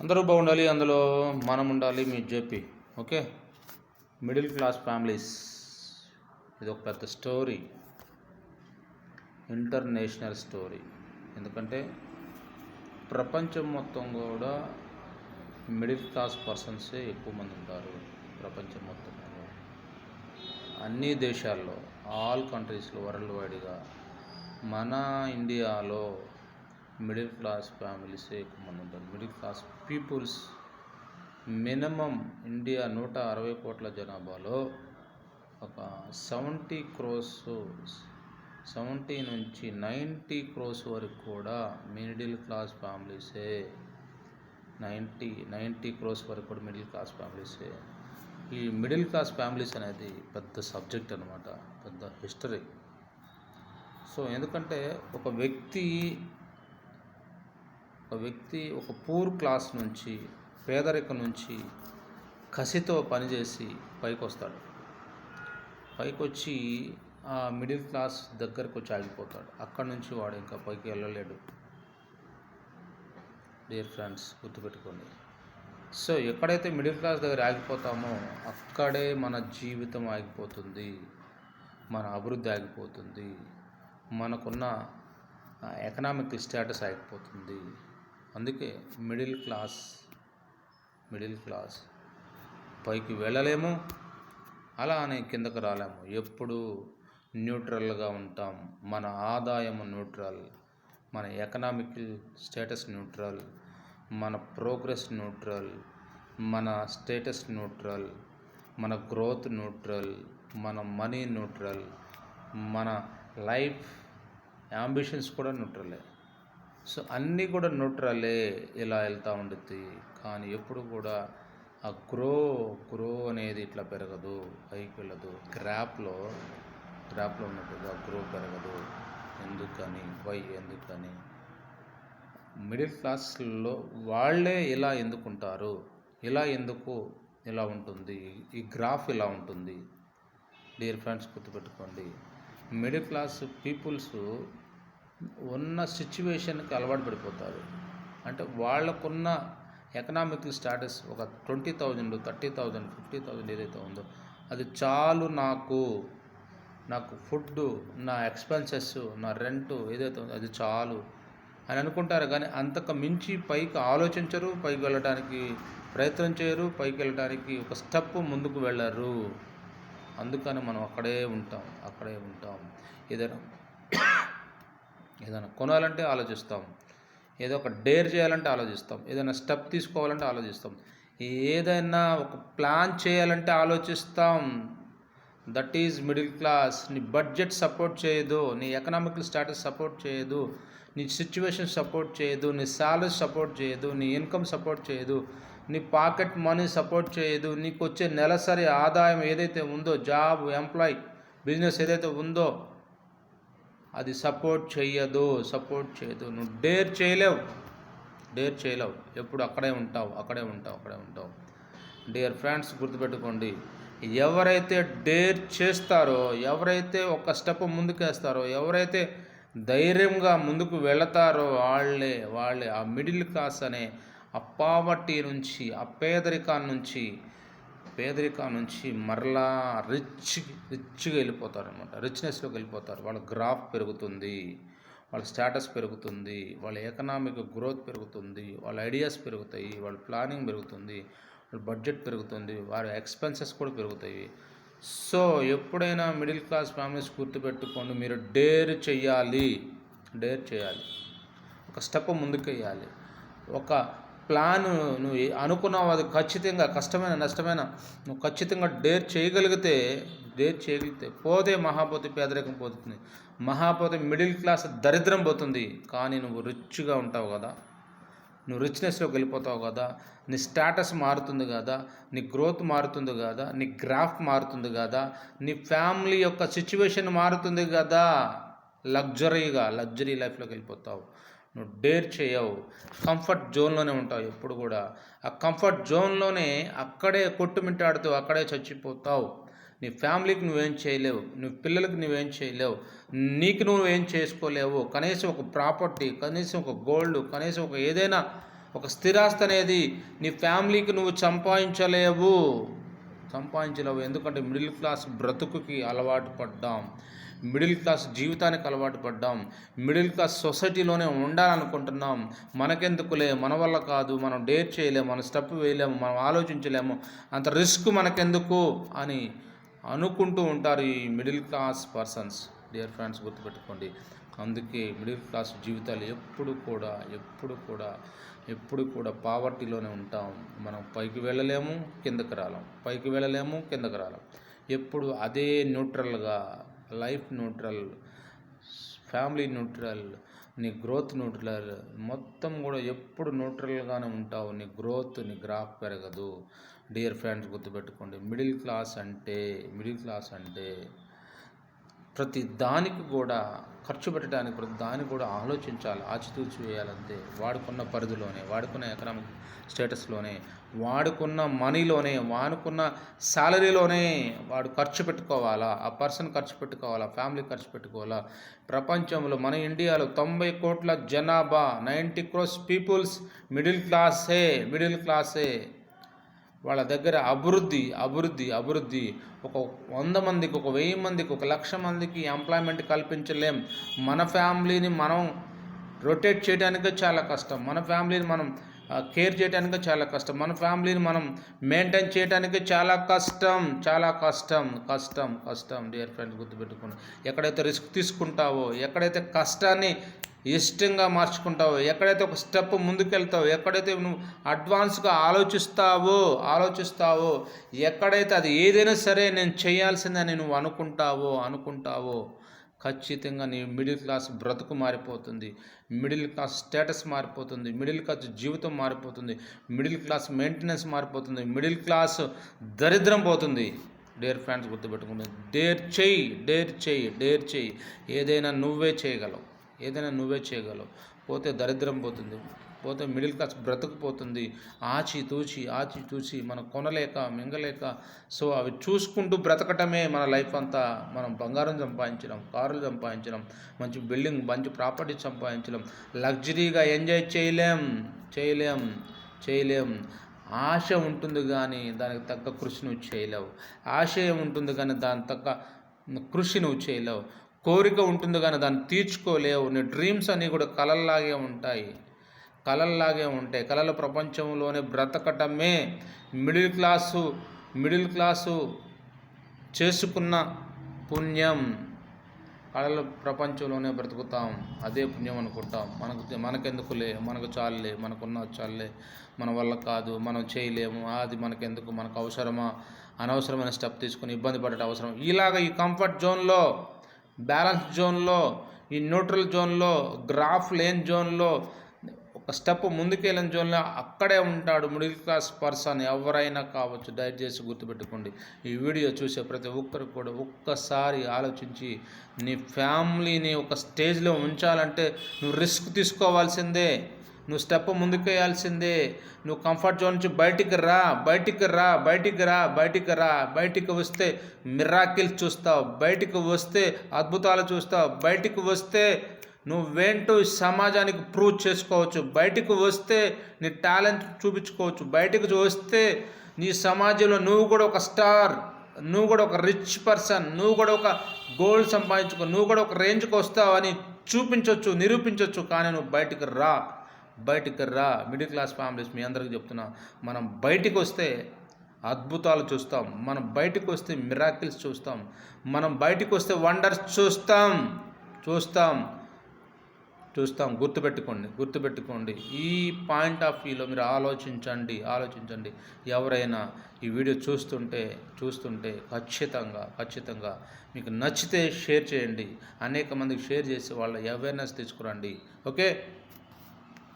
అందరూ బాగుండాలి అందులో మనం ఉండాలి మీ చెప్పి ఓకే? Middle class families. ఇది ఒక పెద్ద స్టోరీ. International story. ఎందుకంటే ప్రపంచం మొత్తం కూడా మిడిల్ క్లాస్ పర్సన్సే ఎక్కువ మంది ఉంటారు ప్రపంచం మొత్తం. అన్ని దేశాల్లో ఆల్ కంట్రీస్లో వరల్డ్ వైడ్గా మన ఇండియాలో మిడిల్ క్లాస్ ఫ్యామిలీసే ఎక్కువ మంది ఉంటారు. Middle class peoples minimum India నూట అరవై కోట్ల జనాభాలో ఒక సెవెంటీ క్రోస్ సెవెంటీ నుంచి నైంటీ క్రోస్ వరకు కూడా మిడిల్ క్లాస్ ఫ్యామిలీసే. నైంటీ నైంటీ క్రోస్ వరకు కూడా మిడిల్ క్లాస్ ఫ్యామిలీసే. ఈ మిడిల్ క్లాస్ ఫ్యామిలీస్ అనేది పెద్ద సబ్జెక్ట్ అనమాట పెద్ద హిస్టరీ. సో ఎందుకంటే ఒక వ్యక్తి ఒక వ్యక్తి ఒక పూర్ క్లాస్ నుంచి పేదరికం నుంచి కసితో పనిచేసి పైకి వస్తాడు పైకి వచ్చి ఆ మిడిల్ క్లాస్ దగ్గరకు వచ్చి ఆగిపోతాడు. అక్కడి నుంచి వాడు ఇంకా పైకి వెళ్ళలేడు. డియర్ ఫ్రెండ్స్ గుర్తుపెట్టుకోండి. సో ఎక్కడైతే మిడిల్ క్లాస్ దగ్గర ఆగిపోతామో అక్కడే మన జీవితం ఆగిపోతుంది. మన అభివృద్ధి ఆగిపోతుంది. మనకున్న ఎకనామిక్ స్టేటస్ ఆగిపోతుంది. అందుకే మిడిల్ క్లాస్ మిడిల్ క్లాస్. పైకి వెళ్ళలేము అలా అని కిందకు రాలేము. ఎప్పుడు న్యూట్రల్గా ఉంటాం. మన ఆదాయం న్యూట్రల్ మన ఎకనామికల్ స్టేటస్ న్యూట్రల్ మన ప్రోగ్రెస్ న్యూట్రల్ మన స్టేటస్ న్యూట్రల్ మన గ్రోత్ న్యూట్రల్ మన మనీ న్యూట్రల్ మన లైఫ్ యాంబిషన్స్ కూడా న్యూట్రలే. సో అన్నీ కూడా న్యూట్రలే ఇలా వెళ్తూ ఉంటుంది కానీ ఎప్పుడు కూడా ఆ గ్రో గ్రో అనేది ఇట్లా పెరగదు పైకి వెళ్ళదు. గ్రాప్లో గ్రాప్లో ఉన్నట్టుగా గ్రో పెరగదు. ఎందుకని? వై ఎందుకని? మిడిల్ క్లాస్లో వాళ్ళే ఇలా ఎందుకుంటారు? ఇలా ఎందుకు ఇలా ఉంటుంది? ఈ గ్రాఫ్ ఇలా ఉంటుంది. డియర్ ఫ్రెండ్స్ గుర్తుపెట్టుకోండి. మిడిల్ క్లాస్ పీపుల్స్ ఉన్న సిచ్యువేషన్కి అలవాటు పడిపోతారు. అంటే వాళ్ళకున్న ఎకనామిక్ స్టాటస్ ఒక twenty thousand thirty thousand fifty thousand ఏదైతే ఉందో అది చాలు నాకు నాకు ఫుడ్ నా ఎక్స్పెన్సెస్ నా రెంట్ ఏదైతే ఉందో అది చాలు అని అనుకుంటారు. కానీ అంతకు మించి పైకి ఆలోచించరు పైకి వెళ్ళడానికి ప్రయత్నం చేయరు పైకి వెళ్ళడానికి ఒక స్టెప్ ముందుకు వెళ్ళరు. అందుకని మనం అక్కడే ఉంటాం అక్కడే ఉంటాం. ఏదైనా ఏదైనా కొనాలంటే ఆలోచిస్తాం. ఏదో ఒక డేర్ చేయాలంటే ఆలోచిస్తాం. ఏదైనా స్టెప్ తీసుకోవాలంటే ఆలోచిస్తాం. ఏదైనా ఒక ప్లాన్ చేయాలంటే ఆలోచిస్తాం. That is middle class. నీ బడ్జెట్ సపోర్ట్ చేయదు. నీ ఎకనామికల్ స్టాటస్ సపోర్ట్ చేయదు. నీ సిచ్యువేషన్ సపోర్ట్ చేయదు. నీ శాలరీ సపోర్ట్ చేయదు. నీ ఇన్కమ్ సపోర్ట్ చేయదు. నీ పాకెట్ మనీ సపోర్ట్ చేయదు. నీకు వచ్చే నెలసరి ఆదాయం ఏదైతే ఉందో జాబ్ ఎంప్లాయ్ బిజినెస్ ఏదైతే ఉందో అది సపోర్ట్ చెయ్యదు సపోర్ట్ చేయదు నువ్వు డేర్ చేయలేవు. డేర్ చేయలేవు. ఎప్పుడు అక్కడే ఉంటావు అక్కడే ఉంటావు అక్కడే ఉంటావు. డియర్ ఫ్రెండ్స్ గుర్తుపెట్టుకోండి. ఎవరైతే డేర్ చేస్తారో ఎవరైతే ఒక స్టెప్ ముందుకేస్తారో ఎవరైతే ధైర్యంగా ముందుకు వెళతారో వాళ్ళే వాళ్ళే. ఆ మిడిల్ క్లాస్ అనే ఆ పావర్టీ నుంచి ఆ పేదరికాన్ని నుంచి పేదరికం నుంచి మరలా రిచ్ రిచ్గా వెళ్ళిపోతారు అనమాట రిచ్నెస్లోకి వెళ్ళిపోతారు. వాళ్ళ గ్రాఫ్ పెరుగుతుంది. వాళ్ళ స్టేటస్ పెరుగుతుంది. వాళ్ళ ఎకనామిక్ గ్రోత్ పెరుగుతుంది. వాళ్ళ ఐడియాస్ పెరుగుతాయి. వాళ్ళ ప్లానింగ్ పెరుగుతుంది. వాళ్ళ బడ్జెట్ పెరుగుతుంది. వారి ఎక్స్పెన్సెస్ కూడా పెరుగుతాయి. సో ఎప్పుడైనా మిడిల్ క్లాస్ ఫ్యామిలీస్ గుర్తుపెట్టుకోండి. మీరు డేర్ చేయాలి. డేర్ చేయాలి. ఒక స్టెప్ ముందుకు వేయాలి ఒక ప్లాన్ నువ్వు అనుకున్నావు అది ఖచ్చితంగా కష్టమైన నష్టమైన నువ్వు ఖచ్చితంగా డేర్ చేయగలిగితే డేర్ చేయగలిగితే పోతే మహాపోతే పేదరికం పోతుంది. మహాపోతే మిడిల్ క్లాస్ దరిద్రం పోతుంది. కానీ నువ్వు రిచ్గా ఉంటావు కదా. నువ్వు రిచ్నెస్లోకి వెళ్ళిపోతావు కదా. నీ స్టేటస్ మారుతుంది కదా. నీ గ్రోత్ మారుతుంది కదా. నీ గ్రాఫ్ మారుతుంది కదా. నీ ఫ్యామిలీ యొక్క సిచ్యువేషన్ మారుతుంది కదా. లగ్జరీగా లగ్జరీ లైఫ్లోకి వెళ్ళిపోతావు. నువ్వు డేర్ చేయవు. కంఫర్ట్ జోన్లోనే ఉంటావు ఎప్పుడు కూడా. ఆ కంఫర్ట్ జోన్లోనే అక్కడే కొట్టుమిట్టాడుతూ అక్కడే చచ్చిపోతావు. నీ ఫ్యామిలీకి నువ్వేం చేయలేవు. నీ పిల్లలకి నువ్వేం చేయలేవు. నీకు నువ్వేం చేసుకోలేవు. కనీసం ఒక ప్రాపర్టీ కనీసం ఒక గోల్డ్ కనీసం ఒక ఏదైనా ఒక స్థిరాస్తి అనేది నీ ఫ్యామిలీకి నువ్వు సంపాదించలేవు. సంపాదించలేవు. ఎందుకంటే మిడిల్ క్లాస్ బ్రతుకుకి అలవాటు పడ్డాం. మిడిల్ క్లాస్ జీవితానికి అలవాటు పడ్డాం. మిడిల్ క్లాస్ సొసైటీలోనే ఉండాలనుకుంటున్నాం. మనకెందుకులే? మన వల్ల కాదు. మనం డేర్ చేయలేము. మన స్టెప్ వేయలేము. మనం ఆలోచించలేము. అంత రిస్క్ మనకెందుకు? అని అనుకుంటూ ఉంటారు ఈ middle class persons. Dear friends గుర్తుపెట్టుకోండి. అందుకే మిడిల్ క్లాస్ జీవితాలు ఎప్పుడు కూడా ఎప్పుడు కూడా ఎప్పుడు కూడా పావర్టీలోనే ఉంటాం. మనం పైకి వెళ్ళలేము కిందకి రాలేం. పైకి వెళ్ళలేము కిందకు రాలేం. ఎప్పుడు అదే న్యూట్రల్గా లైఫ్ న్యూట్రల్ ఫ్యామిలీ న్యూట్రల్ నీ గ్రోత్ న్యూట్రల్ మొత్తం కూడా ఎప్పుడు న్యూట్రల్గానే ఉంటావు. నీ గ్రోత్ నీ గ్రాఫ్ పెరగదు. డియర్ ఫ్రెండ్స్ గుర్తుపెట్టుకోండి. మిడిల్ క్లాస్ అంటే మిడిల్ క్లాస్ అంటే ప్రతి దానికి కూడా ఖర్చు పెట్టడానికి ప్రతి దాన్ని కూడా ఆలోచించాలి. ఆచితూచి వేయాలంతే వాడుకున్న పరిధిలోనే వాడుకున్న ఎకనామిక్ స్టేటస్లోనే వాడుకున్న మనీలోనే వాడుకున్న శాలరీలోనే వాడు ఖర్చు పెట్టుకోవాలా? ఆ పర్సన్ ఖర్చు పెట్టుకోవాలా? ఫ్యామిలీ ఖర్చు పెట్టుకోవాలా? ప్రపంచంలో మన ఇండియాలో తొంభై కోట్ల జనాభా నైంటీ క్రోస్ పీపుల్స్ మిడిల్ క్లాసే మిడిల్ క్లాసే. వాళ్ళ దగ్గర అభివృద్ధి అభివృద్ధి అభివృద్ధి. ఒక వంద మందికి ఒక వెయ్యి మందికి ఒక లక్ష మందికి ఎంప్లాయ్మెంట్ కల్పించలేం. మన ఫ్యామిలీని మనం రొటేట్ చేయడానికే చాలా కష్టం. మన ఫ్యామిలీని మనం కేర్ చేయడానికి చాలా కష్టం. మన ఫ్యామిలీని మనం మెయింటైన్ చేయడానికి చాలా కష్టం చాలా కష్టం కష్టం కష్టం డియర్ ఫ్రెండ్స్ గుర్తుపెట్టుకోండి. ఎక్కడైతే రిస్క్ తీసుకుంటావో ఎక్కడైతే కష్టాన్ని ఇష్టంగా మార్చుకుంటావో ఎక్కడైతే ఒక స్టెప్ ముందుకెళ్తావో ఎక్కడైతే నువ్వు అడ్వాన్స్గా ఆలోచిస్తావో ఆలోచిస్తావో ఎక్కడైతే అది ఏదైనా సరే నేను చేయాల్సిందని నువ్వు అనుకుంటావో అనుకుంటావో ఖచ్చితంగా నీ మిడిల్ క్లాస్ బ్రతుకు మారిపోతుంది. మిడిల్ క్లాస్ స్టేటస్ మారిపోతుంది. మిడిల్ క్లాస్ జీవితం మారిపోతుంది. మిడిల్ క్లాస్ మెయింటెనెన్స్ మారిపోతుంది. మిడిల్ క్లాస్ దరిద్రం పోతుంది. డేర్ ఫ్రెండ్స్ గుర్తుపెట్టుకుంటుంది డేర్ చేయి డేర్ చేయి డేర్ చేయి. ఏదైనా నువ్వే చేయగలవు. ఏదైనా నువ్వే చేయగలవు. పోతే దరిద్రం పోతుంది. పోతే మిడిల్ క్లాస్ బ్రతుకుపోతుంది. ఆచి తూచి ఆచి తూచి మనం కొనలేక మింగలేక సో అవి చూసుకుంటూ బ్రతకటమే మన లైఫ్ అంతా. మనం బంగారం సంపాదించడం కారులు సంపాదించడం మంచి బిల్డింగ్ మంచి ప్రాపర్టీ సంపాదించడం లగ్జరీగా ఎంజాయ్ చేయలేం చేయలేం చేయలేం. ఆశ ఉంటుంది కానీ దానికి తగ్గ కృషి నువ్వు చేయలేవు. ఆశయం ఉంటుంది కానీ దాని తగ్గ కృషి నువ్వు చేయలేవు. కోరిక ఉంటుంది కానీ దాన్ని తీర్చుకోలేవు. నీ డ్రీమ్స్ అన్నీ కూడా కలల్లాగే ఉంటాయి. కళల్లాగే ఉంటాయి కళల ప్రపంచంలోనే బ్రతకటమే మిడిల్ క్లాసు మిడిల్ క్లాసు చేసుకున్న పుణ్యం. కళల ప్రపంచంలోనే బ్రతుకుతాం. అదే పుణ్యం అనుకుంటాం. మనకు మనకెందుకులే మనకు చాలులే మనకున్న చాలులే మన వల్ల కాదు మనం చేయలేము అది మనకెందుకు మనకు అవసరమా అనవసరమైన స్టెప్ తీసుకుని ఇబ్బంది పడటం అవసరం. ఇలాగ ఈ కంఫర్ట్ జోన్లో బ్యాలెన్స్ జోన్లో ఈ న్యూట్రల్ జోన్లో గ్రాఫ్ లేన్ జోన్లో స్టెప్ ముందుకెళ్ళిన జోన్లో అక్కడే ఉంటాడు మిడిల్ క్లాస్ పర్సన్ ఎవరైనా కావచ్చు. దయచేసి గుర్తుపెట్టుకోండి. ఈ వీడియో చూసే ప్రతి ఒక్కరు కూడా ఒక్కసారి ఆలోచించి నీ ఫ్యామిలీని ఒక స్టేజ్లో ఉంచాలంటే నువ్వు రిస్క్ తీసుకోవాల్సిందే. నువ్వు స్టెప్ ముందుకేయాల్సిందే నువ్వు కంఫర్ట్ జోన్ నుంచి బయటికి రా బయటికి రా బయటికి రా బయటికి రా బయటికి వస్తే మిరాకిల్స్ చూస్తావు బయటికి వస్తే అద్భుతాలు చూస్తావు బయటికి వస్తే నువ్వేంటో ఈ సమాజానికి ప్రూవ్ చేసుకోవచ్చు. బయటికి వస్తే నీ టాలెంట్ చూపించుకోవచ్చు. బయటికి వస్తే నీ సమాజంలో నువ్వు కూడా ఒక స్టార్ నువ్వు కూడా ఒక రిచ్ పర్సన్ నువ్వు కూడా ఒక గోల్డ్ సంపాదించుకో నువ్వు కూడా ఒక రేంజ్కి వస్తావు అని చూపించవచ్చు నిరూపించవచ్చు కానీ నువ్వు బయటకు రా. బయటికి రా. మిడిల్ క్లాస్ ఫ్యామిలీస్ మీ అందరికీ చెప్తున్నా. మనం బయటికి వస్తే అద్భుతాలు చూస్తాం. మనం బయటికి వస్తే మిరాకిల్స్ చూస్తాం. మనం బయటకు వస్తే వండర్స్ చూస్తాం. చూస్తాం. చూస్తాం. గుర్తుపెట్టుకోండి గుర్తుపెట్టుకోండి. ఈ పాయింట్ ఆఫ్ వ్యూలో మీరు ఆలోచించండి ఆలోచించండి. ఎవరైనా ఈ వీడియో చూస్తుంటే చూస్తుంటే ఖచ్చితంగా ఖచ్చితంగా మీకు నచ్చితే షేర్ చేయండి. అనేక మందికి షేర్ చేసి వాళ్ళ అవేర్నెస్ తీసుకురండి. ఓకే?